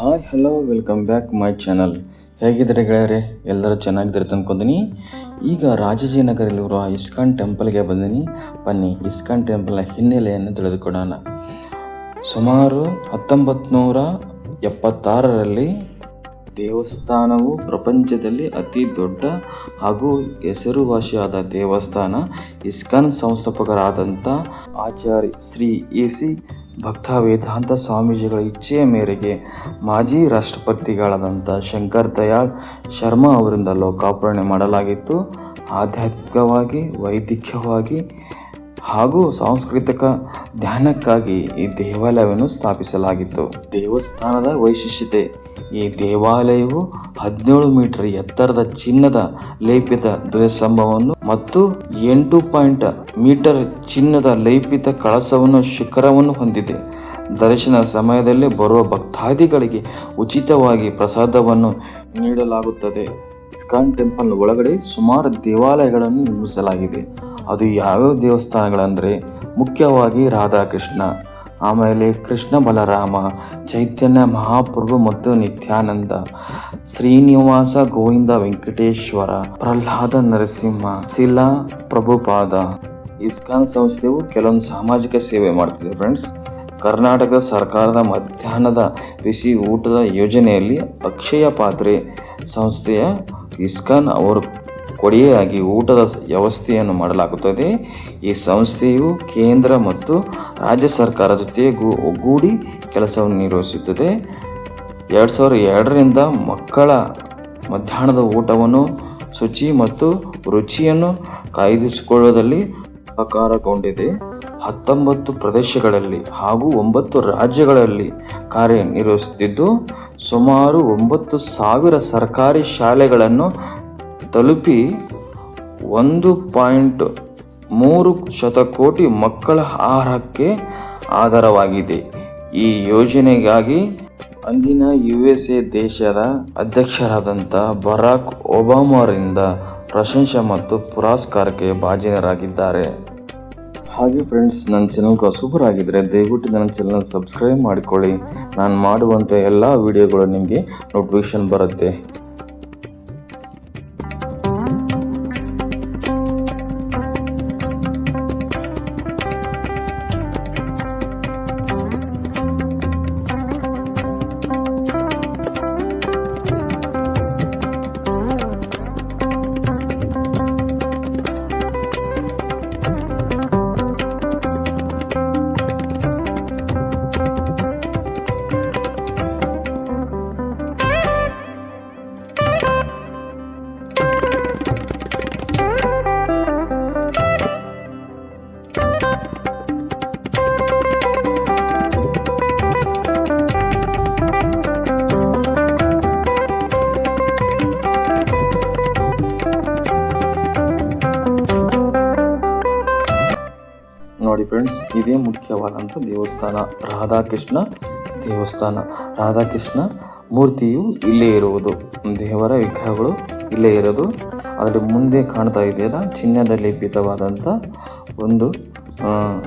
Hi hello welcome back my channel ಹೇಗಿದ್ದಾರೆ ಗೆಳೆಯರೆ? ಎಲ್ಲರೂ ಚೆನ್ನಾಗಿದ್ದಾರೆ ಅನ್ಕೊಂತೀನಿ ಈಗ ರಾಜಾಜಿನಗರಲ್ಲಿರುವ ಇಸ್ಕಾನ್ ಟೆಂಪಲ್ಗೆ ಬಂದಿನಿ. ಬನ್ನಿ, ಇಸ್ಕಾನ್ ಟೆಂಪಲ್ನ ಹಿನ್ನೆಲೆಯನ್ನು ತಿಳಿದುಕೊಡೋಣ ಸುಮಾರು ಹತ್ತೊಂಬತ್ತು ನೂರ ಎಪ್ಪತ್ತಾರರಲ್ಲಿ ದೇವಸ್ಥಾನವು ಪ್ರಪಂಚದಲ್ಲಿ ಅತಿ ದೊಡ್ಡ ಹಾಗೂ ಹೆಸರುವಾಸಿಯಾದ ದೇವಸ್ಥಾನ ಇಸ್ಕಾನ್ ಸಂಸ್ಥಾಪಕರಾದಂಥ Acharya Shri A C Bhaktivedanta ಸ್ವಾಮೀಜಿಗಳ ಇಚ್ಛೆಯ ಮೇರೆಗೆ ಮಾಜಿ ರಾಷ್ಟ್ರಪತಿಗಳಾದಂಥ ಶಂಕರ್ ದಯಾಳ್ ಶರ್ಮಾ ಅವರಿಂದ ಲೋಕಾರ್ಪಣೆ ಮಾಡಲಾಗಿತ್ತು. ಆಧ್ಯಾತ್ಮಿಕವಾಗಿ ವೈದ್ಯಕೀಯವಾಗಿ ಹಾಗೂ ಸಾಂಸ್ಕೃತಿಕ ಧ್ಯಾನಕ್ಕಾಗಿ ಈ ದೇವಾಲಯವನ್ನು ಸ್ಥಾಪಿಸಲಾಗಿತ್ತು. ದೇವಸ್ಥಾನದ ವೈಶಿಷ್ಟ್ಯತೆ, ಈ ದೇವಾಲಯವು ಹದಿನೇಳು ಮೀಟರ್ ಎತ್ತರದ ಚಿನ್ನದ ಲೇಪಿತ ಧ್ವಜಸ್ತಂಭವನ್ನು ಮತ್ತು ಎಂಟು ಪಾಯಿಂಟ್ ಮೀಟರ್ ಚಿನ್ನದ ಲೇಪಿತ ಕಳಸವನ್ನು ಶಿಖರವನ್ನು ಹೊಂದಿದೆ. ದರ್ಶನ ಸಮಯದಲ್ಲಿ ಬರುವ ಭಕ್ತಾದಿಗಳಿಗೆ ಉಚಿತವಾಗಿ ಪ್ರಸಾದವನ್ನು ನೀಡಲಾಗುತ್ತದೆ. ಇಸ್ಕಾನ್ ಟೆಂಪಲ್ ಒಳಗಡೆ ಸುಮಾರು ದೇವಾಲಯಗಳನ್ನು ನಿರ್ಮಿಸಲಾಗಿದೆ. ಅದು ಯಾವ್ಯಾವ ದೇವಸ್ಥಾನಗಳಂದರೆ ಮುಖ್ಯವಾಗಿ ರಾಧಾಕೃಷ್ಣ, ಆಮೇಲೆ ಕೃಷ್ಣ ಬಲರಾಮ, ಚೈತನ್ಯ ಮಹಾಪ್ರಭು ಮತ್ತು ನಿತ್ಯಾನಂದ, ಶ್ರೀನಿವಾಸ ಗೋವಿಂದ ವೆಂಕಟೇಶ್ವರ, ಪ್ರಹ್ಲಾದ ನರಸಿಂಹ, ಶಿಲಾ ಪ್ರಭುಪಾದ. ಇಸ್ಕಾನ್ ಸಂಸ್ಥೆಯು ಕೆಲವೊಂದು ಸಾಮಾಜಿಕ ಸೇವೆ ಮಾಡ್ತಿದೆ ಫ್ರೆಂಡ್ಸ್ ಕರ್ನಾಟಕ ಸರ್ಕಾರದ ಮಧ್ಯಾಹ್ನದ ಬಿಸಿ ಊಟದ ಯೋಜನೆಯಲ್ಲಿ ಅಕ್ಷಯ ಪಾತ್ರೆ ಸಂಸ್ಥೆಯ ಇಸ್ಕಾನ್ ಅವರು ಕೊಡುಗೆಯಾಗಿ ಊಟದ ವ್ಯವಸ್ಥೆಯನ್ನು ಮಾಡಲಾಗುತ್ತದೆ. ಈ ಸಂಸ್ಥೆಯು ಕೇಂದ್ರ ಮತ್ತು ರಾಜ್ಯ ಸರ್ಕಾರ ಜೊತೆಗೂ ಒಗ್ಗೂಡಿ ಕೆಲಸವನ್ನು ನಿರ್ವಹಿಸುತ್ತದೆ. ಎರಡು ಸಾವಿರದ ಎರಡರಿಂದ ಮಕ್ಕಳ ಮಧ್ಯಾಹ್ನದ ಊಟವನ್ನು ಶುಚಿ ಮತ್ತು ರುಚಿಯನ್ನು ಕಾಯ್ದಿರಿಸಿಕೊಳ್ಳುವುದರಲ್ಲಿ ಸಹಕಾರಗೊಂಡಿದೆ. ಹತ್ತೊಂಬತ್ತು ಪ್ರದೇಶಗಳಲ್ಲಿ ಹಾಗೂ ಒಂಬತ್ತು ರಾಜ್ಯಗಳಲ್ಲಿ ಕಾರ್ಯನಿರ್ವಹಿಸುತ್ತಿದ್ದು, ಸುಮಾರು ಒಂಬತ್ತು ಸಾವಿರ ಸರ್ಕಾರಿ ಶಾಲೆಗಳನ್ನು ತಲುಪಿ ಒಂದು ಪಾಯಿಂಟ್ ಮೂರು ಶತಕೋಟಿ ಮಕ್ಕಳ ಆಹಾರಕ್ಕೆ ಆಧಾರವಾಗಿದೆ. ಈ ಯೋಜನೆಗಾಗಿ ಅಂದಿನ ಯು ಎಸ್ ಎ ದೇಶದ ಅಧ್ಯಕ್ಷರಾದಂಥ ಬರಾಕ್ ಒಬಾಮರಿಂದ ಪ್ರಶಂಸೆ ಮತ್ತು ಪುರಸ್ಕಾರಕ್ಕೆ ಭಾಜನರಾಗಿದ್ದಾರೆ. ಹಾಗೆ ಫ್ರೆಂಡ್ಸ್ ನನ್ನ ಚಾನಲ್ಗೆ ಹೊಸಬರಾಗಿದ್ದರೆ ದಯವಿಟ್ಟು ನನ್ನ ಚಾನಲ್ ಸಬ್ಸ್ಕ್ರೈಬ್ ಮಾಡಿಕೊಳ್ಳಿ. ನಾನು ಮಾಡುವಂಥ ಎಲ್ಲ ವಿಡಿಯೋಗಳು ನಿಮಗೆ ನೋಟಿಫಿಕೇಶನ್ ಬರುತ್ತೆ. ಇದೇ ಮುಖ್ಯವಾದಂಥ ದೇವಸ್ಥಾನ. ರಾಧಾಕೃಷ್ಣ ದೇವಸ್ಥಾನ. ರಾಧಾಕೃಷ್ಣ ಮೂರ್ತಿಯು ಇಲ್ಲೇ ಇರುವುದು. ದೇವರ ವಿಗ್ರಹಗಳು ಇಲ್ಲೇ ಇರೋದು. ಅದರ ಮುಂದೆ ಕಾಣ್ತಾ ಇದೆಯಲ್ಲ ಚಿನ್ನದ ಲಿಪಿತವಾದಂಥ ಒಂದು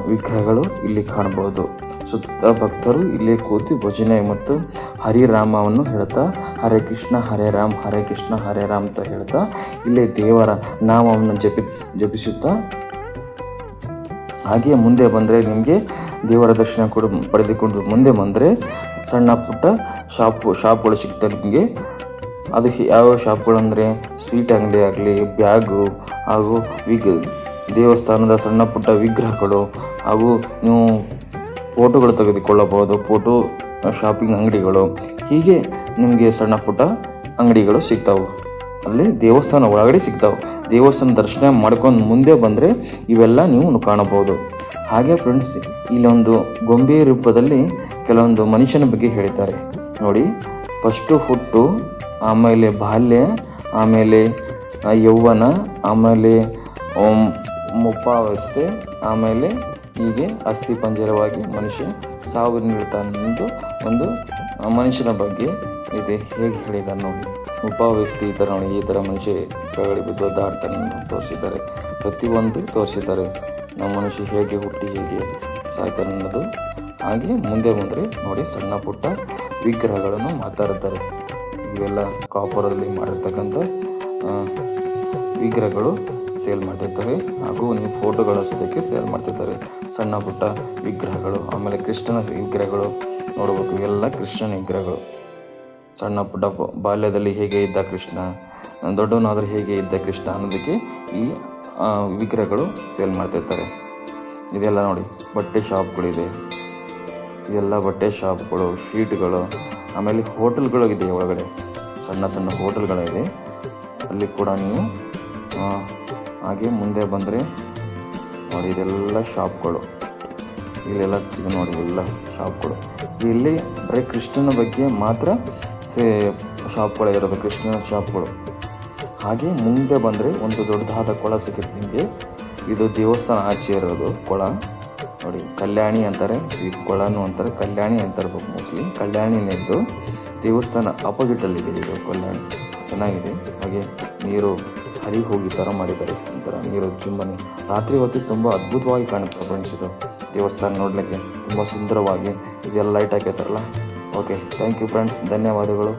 ವಿಗ್ರಹಗಳು ಇಲ್ಲಿ ಕಾಣಬಹುದು ಸುತ್ತ ಭಕ್ತರು ಇಲ್ಲೇ ಕೂತು ಭಜನೆ ಮತ್ತು ಹರಿರಾಮವನ್ನು ಹೇಳ್ತಾ, ಹರೇ ಕೃಷ್ಣ, ಹರೇ ರಾಮ್, ಹರೇ ಕೃಷ್ಣ, ಹರೇ ರಾಮ್ ಅಂತ ಹೇಳ್ತಾ, ಇಲ್ಲೇ ದೇವರ ನಾಮವನ್ನು ಜಪಿ ಜಪಿಸುತ್ತಾ ಹಾಗೆ ಮುಂದೆ ಬಂದರೆ ನಿಮಗೆ ದೇವರ ದರ್ಶನ ಕೂಡ, ಪಡೆದುಕೊಂಡು ಮುಂದೆ ಬಂದರೆ ಸಣ್ಣ ಪುಟ್ಟ ಶಾಪು, ಶಾಪ್ಗಳು ಸಿಗ್ತವೆ ನಿಮಗೆ. ಅದು ಯಾವ ಶಾಪ್ಗಳು ಅಂದರೆ ಸ್ವೀಟ್ ಅಂಗಡಿ ಆಗಲಿ, ಬ್ಯಾಗು ಹಾಗೂ ವಿಗ್, ದೇವಸ್ಥಾನದ ಸಣ್ಣ ಪುಟ್ಟ ವಿಗ್ರಹಗಳು ಹಾಗೂ ನೀವು ಫೋಟೋಗಳು ತೆಗೆದುಕೊಳ್ಳಬಹುದು, ಫೋಟೋ ಶಾಪಿಂಗ್ ಅಂಗಡಿಗಳು. ಹೀಗೆ ನಿಮಗೆ ಸಣ್ಣ ಪುಟ್ಟ ಅಂಗಡಿಗಳು ಸಿಗ್ತಾವೆ. ಅಲ್ಲಿ ದೇವಸ್ಥಾನ ಒಳಗಡೆ ಸಿಗ್ತಾವೆ. ದೇವಸ್ಥಾನ ದರ್ಶನ ಮಾಡ್ಕೊಂಡು ಮುಂದೆ ಬಂದರೆ ಇವೆಲ್ಲ ನೀವು ಕಾಣಬಹುದು. ಹಾಗೆ ಫ್ರೆಂಡ್ಸ್ ಇಲ್ಲೊಂದು ಗೊಂಬೆ ರೂಪದಲ್ಲಿ ಕೆಲವೊಂದು ಮನುಷ್ಯನ ಬಗ್ಗೆ ಹೇಳಿದ್ದಾರೆ. ನೋಡಿ ಫಸ್ಟು ಹುಟ್ಟು ಆಮೇಲೆ ಬಾಲ್ಯ ಆಮೇಲೆ ಯೌವನ ಆಮೇಲೆ ಆಮ್, ಮುಪ್ಪಾವಸ್ಥೆ ಆಮೇಲೆ ಹೀಗೆ ಅಸ್ಥಿ ಪಂಜರವಾಗಿ ಮನುಷ್ಯ ಸಾವು ನೀಡುತ್ತಾನೆಂದು ಒಂದು ಮನುಷ್ಯನ ಬಗ್ಗೆ ಇದೆ. ಹೇಗೆ ಹೇಳಿದ ನೋಡಿ. ಉಪಾವಸ್ಥೆ ಈ ಥರ ಈ ಥರ ಮನುಷ್ಯ ಕೆಳಗಡೆ ಬಿದ್ದು ಒದ್ದಾಡ್ತಾನೆ ತೋರಿಸಿದ್ದಾರೆ. ಪ್ರತಿಯೊಂದು ತೋರಿಸಿದ್ದಾರೆ. ನಮ್ಮ ಮನುಷ್ಯ ಹೇಗೆ ಹುಟ್ಟಿ, ಹೇಗೆ ಸಾಯ್ತಾನೆ ಅನ್ನೋದು ಹಾಗೆ ಮುಂದೆ ಬಂದರೆ ನೋಡಿ ಸಣ್ಣ ಪುಟ್ಟ ವಿಗ್ರಹಗಳನ್ನು ಮಾತಾಡುತ್ತಾರೆ ಇವೆಲ್ಲ ಕಾಪುರದಲ್ಲಿ ಮಾಡಿರ್ತಕ್ಕಂಥ ವಿಗ್ರಹಗಳು ಸೇಲ್ ಮಾಡ್ತಿರ್ತಾರೆ ಹಾಗೂ ನೀವು ಫೋಟೋಗಳ ಸದ್ಯಕ್ಕೆ ಸೇಲ್ ಮಾಡ್ತಿರ್ತಾರೆ. ಸಣ್ಣ ಪುಟ್ಟ ವಿಗ್ರಹಗಳು, ಆಮೇಲೆ ಕೃಷ್ಣನ ವಿಗ್ರಹಗಳು, ನೋಡಬೇಕು ಎಲ್ಲ ಕೃಷ್ಣನ ವಿಗ್ರಹಗಳು. ಸಣ್ಣ ಪುಟ್ಟ ಬಾಲ್ಯದಲ್ಲಿ ಹೇಗೆ ಇದ್ದ ಕೃಷ್ಣ, ದೊಡ್ಡವನಾದರೂ ಹೇಗೆ ಇದ್ದ ಕೃಷ್ಣ ಅನ್ನೋದಕ್ಕೆ ಈ ವಿಗ್ರಹಗಳು ಸೇಲ್ ಮಾಡ್ತಿರ್ತಾರೆ. ಇದೆಲ್ಲ ನೋಡಿ, ಬಟ್ಟೆ ಶಾಪ್ಗಳಿದೆ. ಇದೆಲ್ಲ ಬಟ್ಟೆ ಶಾಪ್ಗಳು, ಶೀಟ್ಗಳು, ಆಮೇಲೆ ಹೋಟೆಲ್ಗಳು ಇದೆ ಒಳಗಡೆ. ಸಣ್ಣ ಸಣ್ಣ ಹೋಟೆಲ್ಗಳಿದೆ ಅಲ್ಲಿ ಕೂಡ ನೀವು ಹಾಗೆ ಮುಂದೆ ಬಂದರೆ ನೋಡಿ ಇದೆಲ್ಲ ಶಾಪ್ಗಳು. ಇಲ್ಲೆಲ್ಲ ನೋಡಿ ಎಲ್ಲ ಶಾಪ್ಗಳು. ಇಲ್ಲಿ ಬರೀ ಕೃಷ್ಣನ ಬಗ್ಗೆ ಮಾತ್ರ ಸೇ ಶಾಪ್ಗಳೇ ಇರೋದು, ಕೃಷ್ಣನ ಶಾಪ್ಗಳು. ಹಾಗೆ ಮುಂದೆ ಬಂದರೆ ಒಂದು ದೊಡ್ಡದಾದ ಕೊಳ ಸಿಗುತ್ತೆ ನಿಮಗೆ. ಇದು ದೇವಸ್ಥಾನ ಆಚೆ ಇರೋದು ಕೊಳ. ನೋಡಿ, ಕಲ್ಯಾಣಿ ಅಂತಾರೆ. ಈ ಕೊಳನು ಅಂತಾರೆ, ಕಲ್ಯಾಣಿ ಅಂತಾರೆ ಮೋಸ್ಟ್ಲಿ ಕಲ್ಯಾಣಿನೇ ಇದು ದೇವಸ್ಥಾನ ಅಪೋಸಿಟಲ್ಲಿದೆ ಇದು, ಕಲ್ಯಾಣಿ. ಚೆನ್ನಾಗಿದೆ. ಹಾಗೆ ನೀರು ಹರಿ ಹೋಗಿ ಥರ ಮಾಡಿದ್ದಾರೆ ಒಂಥರ ನೀರು ಚುಂಬನೆ. ರಾತ್ರಿ ಹೊತ್ತು ತುಂಬ ಅದ್ಭುತವಾಗಿ ಕಾಣುತ್ತೆ ಫ್ರೆಂಡ್ಸ್ ಇದು ದೇವಸ್ಥಾನ ನೋಡಲಿಕ್ಕೆ ತುಂಬ ಸುಂದರವಾಗಿ. ಇದೆಲ್ಲ ಲೈಟ್ ಹಾಕಿರ್ತಾರಲ್ಲ ಓಕೆ ಥ್ಯಾಂಕ್ ಯು ಫ್ರೆಂಡ್ಸ್ ಧನ್ಯವಾದಗಳು.